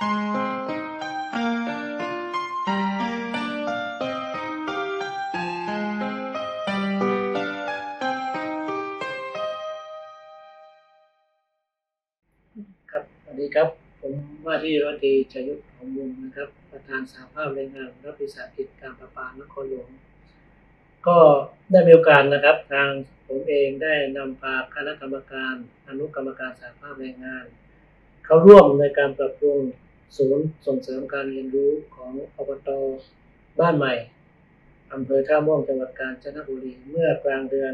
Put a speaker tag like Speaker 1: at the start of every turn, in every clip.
Speaker 1: ครับสวัสดีครับ ผมว่าที่ร้อยตรีชยุทธ์ของวงนะครับ ประธานสาภาพแรงงานรับวิสาหกิจการประปานครหลวง ก็ได้มีโอกาสนะครับ ทางผมเองได้นำพาคณะกรรมการ อนุกรรมการสาภาพแรงงาน เข้าร่วมในการปรับปรุง ศูนย์ส่งเสริมการเรียนรู้ของอบตบ้านใหม่อำเภอท่าม่วงจังหวัดกาญจนบุรีเมื่อกลางเดือน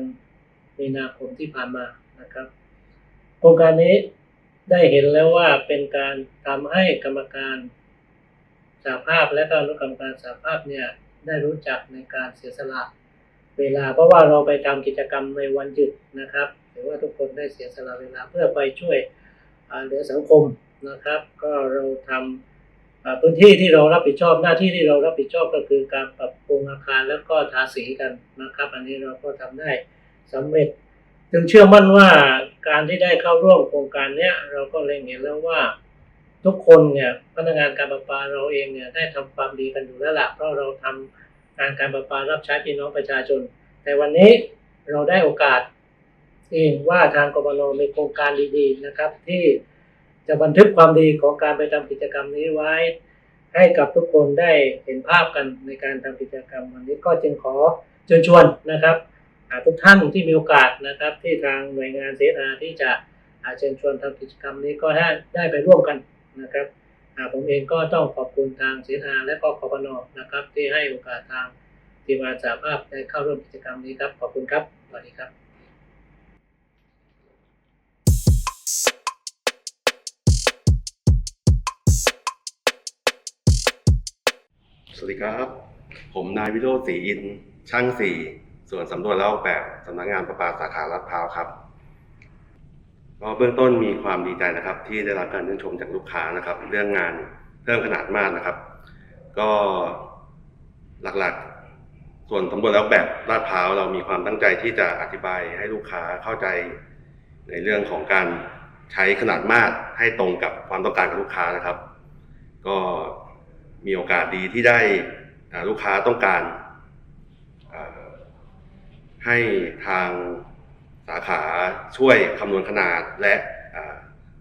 Speaker 1: มีนาคมที่ผ่านมานะครับ โครงการนี้ได้เห็นแล้วว่าเป็นการทำให้กรรมการสาภาพและก็อนุกรรมการสาภาพเนี่ยได้รู้จักในการเสียสละเวลาเพราะว่าเราไปทำกิจกรรมในวันหยุดนะครับถือว่าทุกคนได้เสียสละเวลาเพื่อไปช่วยเหลือสังคม นะครับ ก็เราทำพื้นที่ที่เรารับผิดชอบหน้าที่ที่เรารับผิดชอบก็คือการปรับปรุงอาคารแล้วก็ทาสีกันนะครับ อันนี้เราก็ทำได้สำเร็จ จึงเชื่อมั่นว่าการที่ได้เข้าร่วมโครงการเนี้ยเราก็เล็งเห็นแล้วว่าทุกคนเนี่ยพนักงานการประปาเราเองเนี่ยได้ทำความดีกันอยู่แล้วล่ะเพราะเราทำงานการประปารับใช้พี่น้องประชาชน แต่วันนี้เราได้โอกาสเองว่าทางกบนมีโครงการดีๆนะครับ ที่ จะบันทึกความดีของการไปทำกิจกรรมนี้ไว้ ให้กับทุกคนได้เห็นภาพกันในการทำกิจกรรมวันนี้ก็จึงขอเชิญชวนนะครับทุกท่านที่มีโอกาสนะครับ ที่ทางหน่วยงานเสนาที่จะเชิญชวนทำกิจกรรมนี้ก็ได้ได้ไปร่วมกันนะครับผมเองก็ต้องขอบคุณทางเสนาและก็กบนอนะครับ ที่ให้โอกาสทางทีมงาสาภาพได้เข้าร่วมกิจกรรมนี้ครับขอบคุณครับสวัสดีครับ
Speaker 2: สวัสดีครับ ผมนายวิโรจน์ศรีอิน ช่างสี่ ส่วนสำรวจแล้วออกแบบสำนักงานประปาสาขาลาดพร้าวครับก็เบื้องต้นมีความดีใจนะครับ ที่ได้รับการชื่นชมจากลูกค้านะครับ เรื่องงานเพิ่มขนาดมากนะครับ ก็หลักๆ ส่วนสำรวจแล้วแบบลาดพร้าวเรามีความตั้งใจที่จะอธิบายให้ลูกค้าเข้าใจในเรื่องของการใช้ขนาดมากให้ตรงกับความต้องการของลูกค้านะครับ ก็ มีโอกาสดีที่ได้ลูกค้าต้องการให้ทางสาขาช่วยคำนวณขนาดและ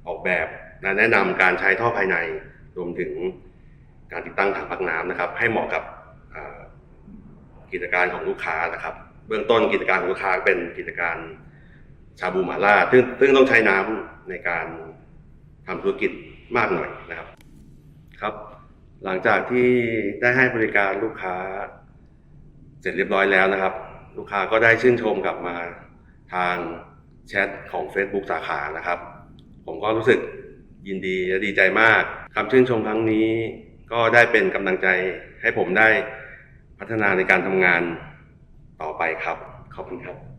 Speaker 2: ออกแบบและแนะนำการใช้ท่อภายในรวมถึงการติดตั้งถังพักน้ำนะครับ ให้เหมาะกับกิจการของลูกค้านะครับ เบื้องต้นกิจการของลูกค้าเป็นกิจการชาบูหมาล่าซึ่งซึ่งต้องใช้น้ำในการทำธุรกิจมากหน่อยนะครับ ครับ หลังจากที่ได้ให้บริการลูกค้า เสร็จเรียบร้อยแล้วนะครับ ลูกค้าก็ได้ชื่นชมกลับมาทางแชทของ Facebook สาขานะครับ ผมก็รู้สึกยินดีและดีใจมากคำชื่นชมครั้งนี้ก็ได้เป็นกำลังใจให้ผมได้พัฒนาในการทำงานต่อไปครับ ขอบคุณครับ